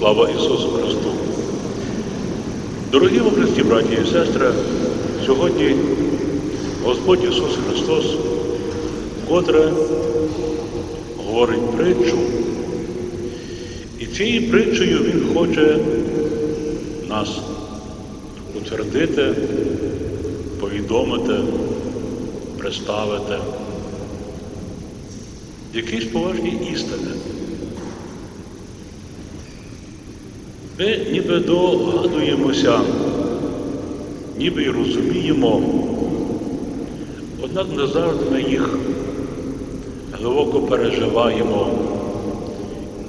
Слава Ісусу Христу! Дорогі во Христі, браті і сестри, сьогодні Господь Ісус Христос котре говорить притчу. І цією притчею Він хоче нас утвердити, повідомити, представити якісь поважні істини. Ми ніби догадуємося, ніби й розуміємо, однак не завжди ми їх глибоко переживаємо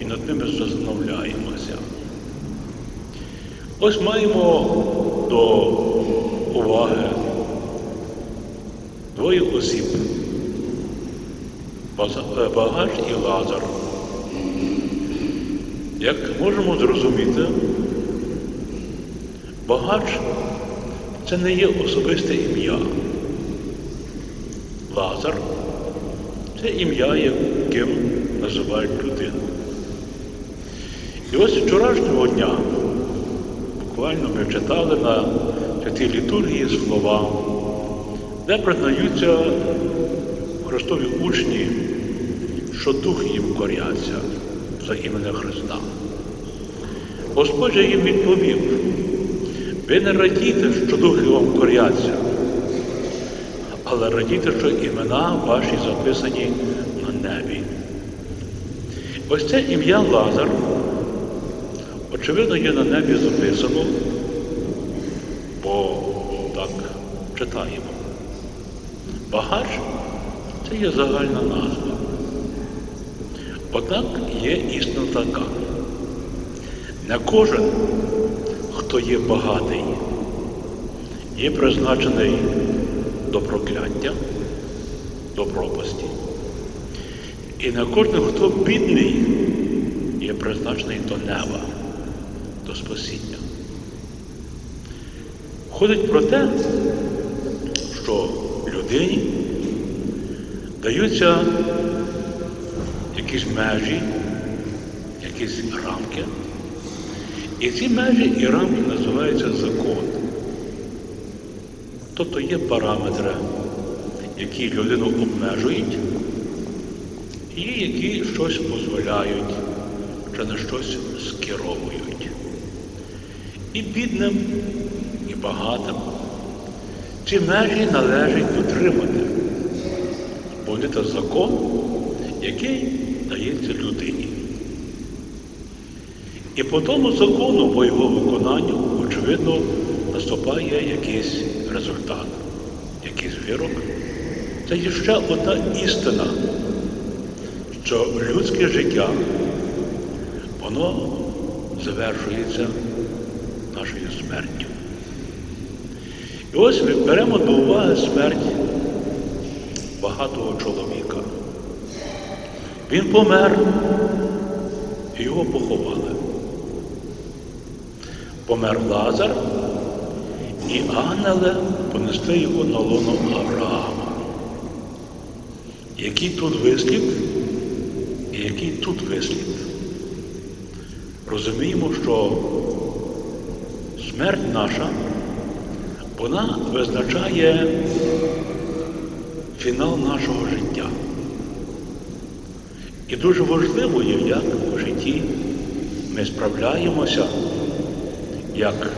і над ними застановляємося. Ось маємо до уваги двоє осіб. База- Багач і Лазар. Як можемо зрозуміти, багач це не є особисте ім'я. Лазар це ім'я, яким називають людину. І ось вчорашнього дня буквально ми читали на святій літургії слова, де признаються Христові учні, що дух їм коряться за іменем Христа. Господь їм відповів, ви не радійте, що духи вам коряться, але радійте, що імена ваші записані на небі. Ось це ім'я Лазар, очевидно, є на небі записано, бо так читаємо. Багач це є загальна назва. Однак є істина така. Не кожен, хто є багатий, є призначений до прокляття, до пропасті. І не кожен, хто бідний, є призначений до неба, до спасіння. Ходить про те, що людині даються якісь межі, якісь рамки. І ці межі і рамки називаються закон. Тобто є параметри, які людину обмежують, і які щось дозволяють, чи на щось скеровують. І бідним, і багатим ці межі належить дотримати. Бо це закон, який дається людині. І по тому закону, по його виконанню, очевидно, наступає якийсь результат, якийсь вирок. Це є ще одна істина, що людське життя, воно завершується нашою смертю. І ось ми беремо до уваги смерть багатого чоловіка. Він помер його поховали. Помер Лазар, і ангели понесли його на лоно Авраама. Який тут вислід і який тут вислід. Розуміємо, що смерть наша, вона визначає фінал нашого життя. І дуже важливо є, як в житті ми справляємося, як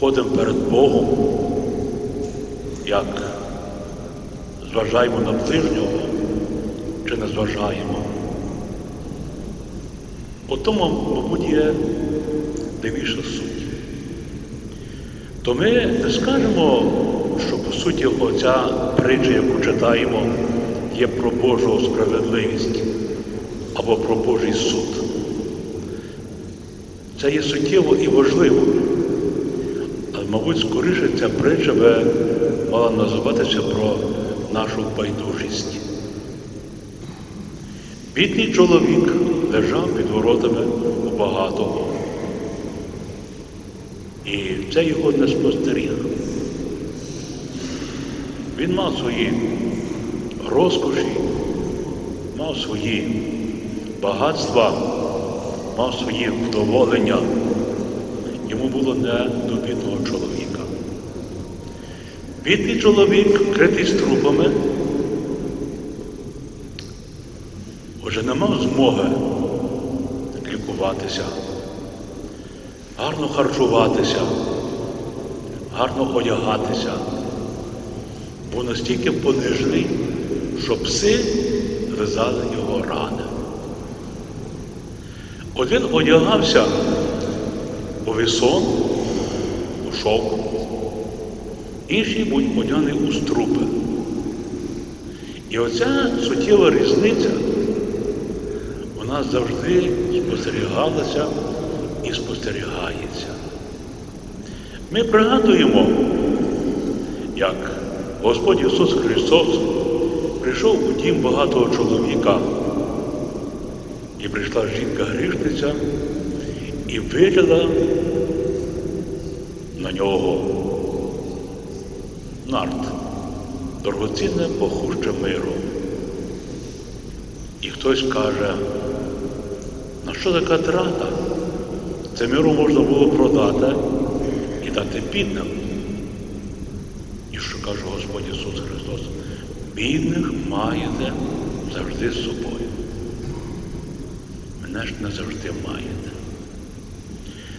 ходимо перед Богом, як зважаємо на ближнього чи не зважаємо. У тому, мабуть, є дивіша суть. То ми не скажемо, що по суті оця притча, яку читаємо, є про Божу справедливість або про Божий суд. Це є суттєво і важливо. Але, мабуть, скоріше ця притча би мала називатися про нашу байдужість. Бідний чоловік лежав під воротами у багатого. І це його не спостеріг. Він мав свої розкоші, мав свої багатства, мав свої вдоволення. Йому було не до бідного чоловіка. Бідний чоловік, критий трупами, вже не мав змоги лікуватися, гарно харчуватися, гарно одягатися, був настільки понижений, що пси лизали його рани. Один одягався у вісон, у шовк, інший будь одягнений у струпи. І оця суттєва різниця, вона завжди спостерігалася і спостерігається. Ми пригадуємо, як Господь Ісус Христос прийшов у дім багатого чоловіка, і прийшла жінка грішниця і вилила на нього нарт, дорогоцінне похуще миру. І хтось каже, на що така трата? Це миру можна було продати і дати бідним. І що каже Господь Ісус Христос? Бідних маєте завжди з собою. Мене ж не завжди маєте.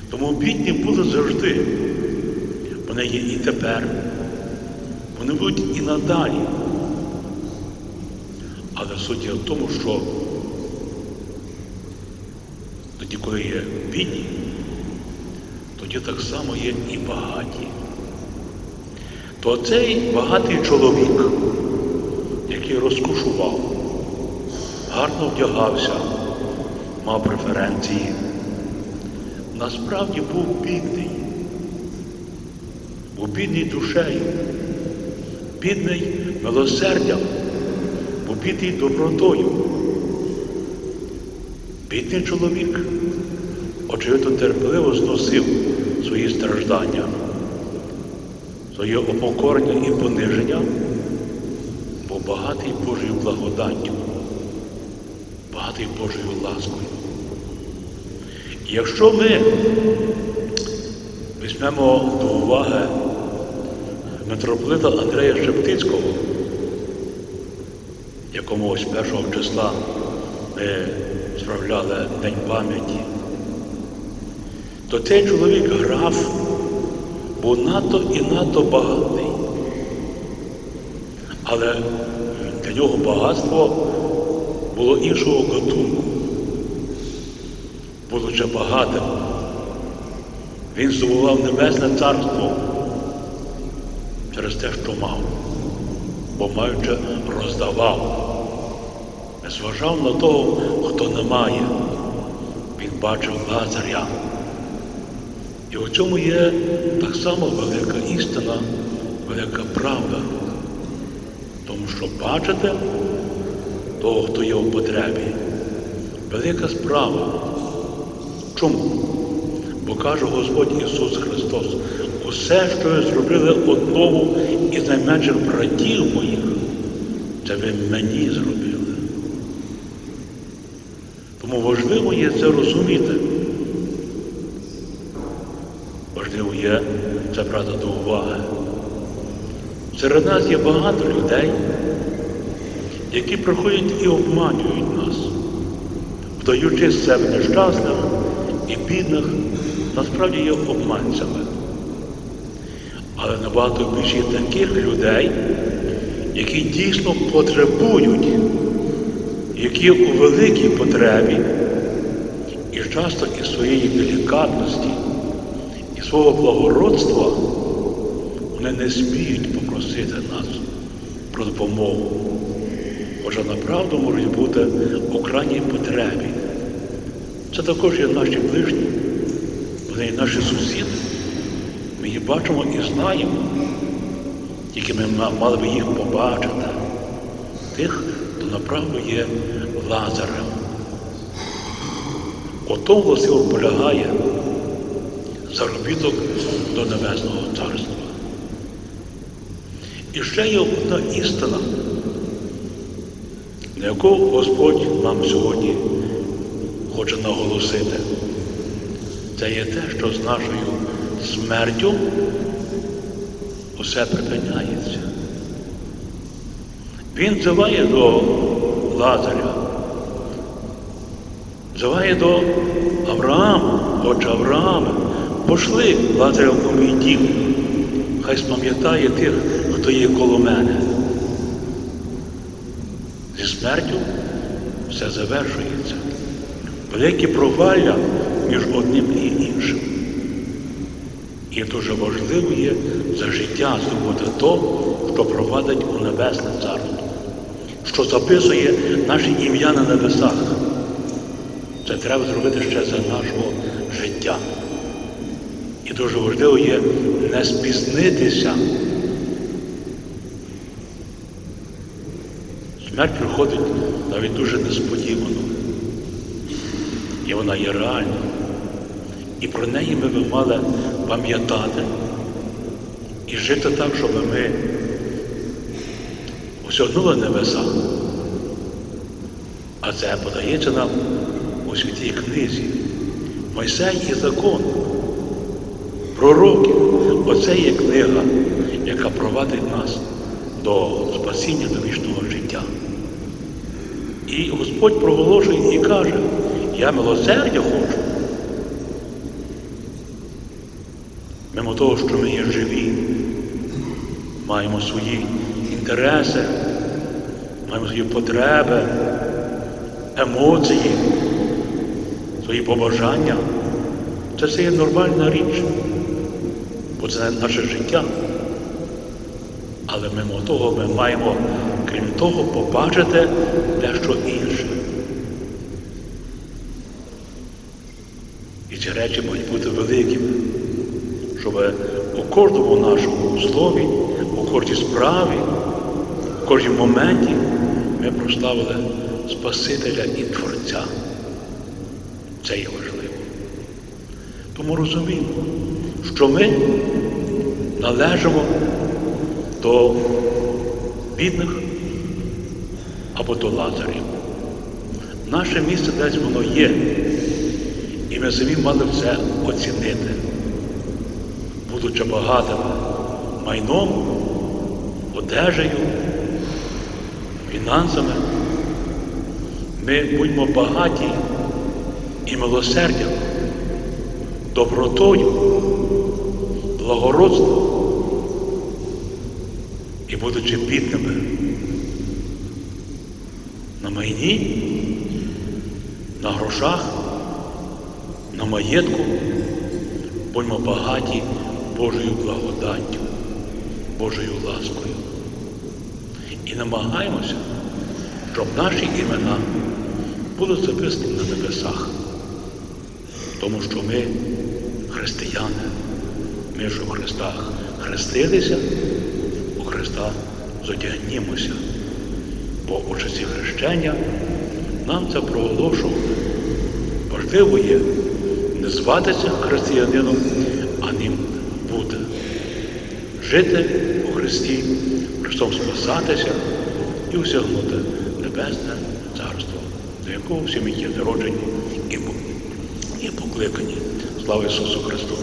Тому бідні були завжди. Вони є і тепер. Вони будуть і надалі. Але суть в тому, що тоді, коли є бідні, тоді так само є і багаті. То цей багатий чоловік, який розкушував, гарно вдягався, мав преференції, насправді був бідний, був бідний душею, бідний милосердям, був бідний добротою. Бідний чоловік, очевидно, терпеливо зносив свої страждання, своє опокорення і пониження, багатий Божою благодаттю, багатий Божою ласкою. І якщо ми візьмемо до уваги митрополита Андрея Шептицького, якому ось першого числа ми справляли День пам'яті, то цей чоловік граф був надто і надто багатий. Але для нього багатство було іншого гатунку. Будучи багатим, він здобував небесне царство через те, що мав, бо маючи роздавав. Не зважав на того, хто не має. Він бачив Лазаря. І у цьому є так само велика істина, велика правда. Що бачите того, хто є в потребі. Велика справа. Чому? Бо каже Господь Ісус Христос, усе, що ви зробили одному із найменших братів моїх, це ви мені зробили. Тому важливо є це розуміти. Важливо є це брати до уваги. Серед нас є багато людей, які приходять і обманюють нас, вдаючи себе нещасних і бідних, насправді є обманцями. Але набагато більше є таких людей, які дійсно потребують які у великій потребі і часто із своєї делікатності і свого благородства вони не сміють попросити нас про допомогу. Хоча направду можуть бути у крайній потребі. Це також є наші ближні, вони є наші сусіди. Ми їх бачимо і знаємо, тільки ми мали би їх побачити. Тих, хто направду є Лазарем. Ото власиво полягає заробіток до Небесного Царства. І ще є одна істина, на яку Господь нам сьогодні хоче наголосити. Це є те, що з нашою смертю усе припиняється. Він взиває до Лазаря, взиває до Авраама, отче Авраама, пошли Лазаря в мій дім, хай спам'ятає тих, є коло мене. Зі смертю все завершується. Великі провалля між одним і іншим. І дуже важливо є за життя здобути то, що провадить у Небесне Царство, що записує наше ім'я на небесах. Це треба зробити ще за нашого життя. І дуже важливо є не спізнитися. Смерть приходить навіть дуже несподівано. І вона є реальна. І про неї ми би мали пам'ятати і жити так, щоб ми осягнули небеса. А це подається нам у святій книзі. Мойсей і закон. Пророків. Оце є книга, яка провадить нас до спасіння, до вічного життя. І Господь проголошує і каже, я милосердя хочу. Мимо того, що ми є живі, маємо свої інтереси, маємо свої потреби, емоції, свої побажання. Це все є нормальна річ, бо це наше життя. Але мимо того ми маємо, крім того, побачити дещо інше. І ці речі мають бути великими, щоб у кожному нашому слові, у кожній справі, у кожній моменті ми прославили Спасителя і Творця. Це є важливо. Тому розуміємо, що ми належимо до бідних або до лазарів. Наше місце десь воно є. І ми самі мали це оцінити, будучи багатими майном, одежею, фінансами. Ми будьмо багаті і милосердям, добротою, благородством і будучи бідними на майні, на грошах, на маєтку, будьмо багаті Божою благодаттю, Божою ласкою. І намагаємося, щоб наші імена були записані на небесах, тому що ми християни, ми ж у Христа хрестилися, Христа зодягнімося, бо у часі хрещення нам це проголошували. Важливо є не зватися християнином, а ним бути. Жити у Христі, Христом спасатися і осягнути Небесне Царство, до якого всі ми є народжені і покликані. Слава Ісусу Христу!